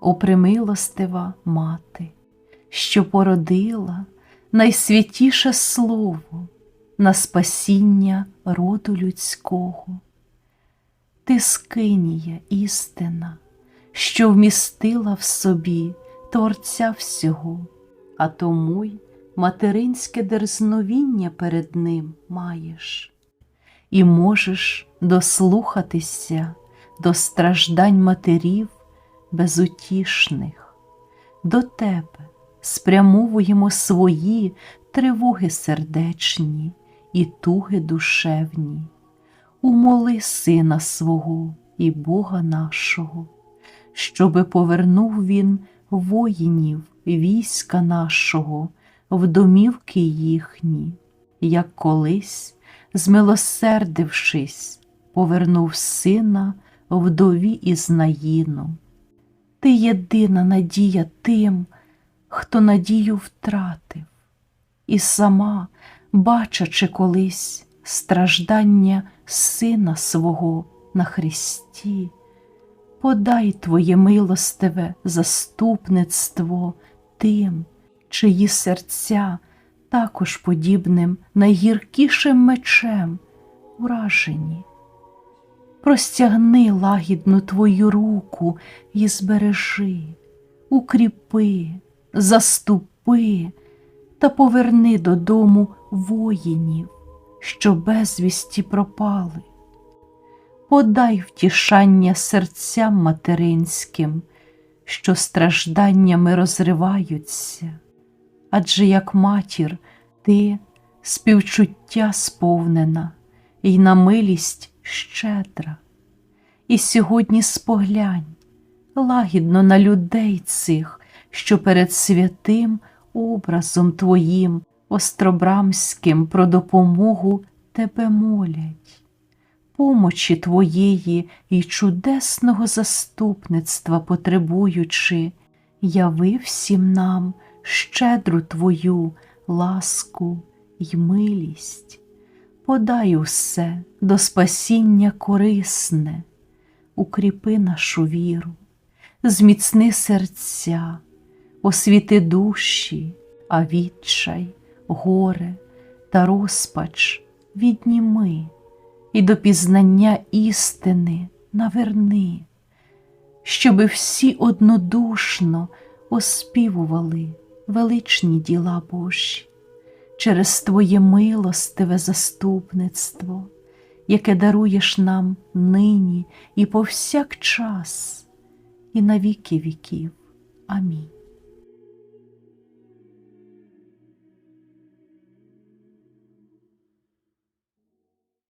о примилостива мати, що породила найсвятіше слово на спасіння роду людського. Ти скинія істина, що вмістила в собі Творця всього, а тому й материнське дерзновіння перед ним маєш, і можеш дослухатися до страждань матерів безутішних. До тебе спрямовуємо свої тривоги сердечні і туги душевні. Умоли сина свого і Бога нашого, щоби повернув він воїнів війська нашого в домівки їхні, як колись, змилосердившись, повернув сина вдові із наїном. Ти єдина надія тим, хто надію втратив, і сама, бачачи колись страждання сина свого на Христі, подай Твоє милостиве заступництво тим, чиї серця також подібним найгіркішим мечем вражені. Простягни лагідну Твою руку і збережи, укріпи, заступи та поверни додому воїнів, що безвісті пропали. Подай втішання серцям материнським, що стражданнями розриваються, адже як матір ти співчуття сповнена і на милість щедра. І сьогодні споглянь лагідно на людей цих, що перед святим образом Твоїм остробрамським про допомогу Тебе молять, помочі Твоєї і чудесного заступництва потребуючи, яви всім нам щедру Твою ласку й милість подай усе до спасіння корисне, укріпи нашу віру, зміцни серця, освіти душі, а відчай, горе та розпач відніми і до пізнання істини наверни, щоби всі однодушно оспівували величні діла Божі через Твоє милостиве заступництво, яке даруєш нам нині і повсякчас, і на віки віків. Амінь.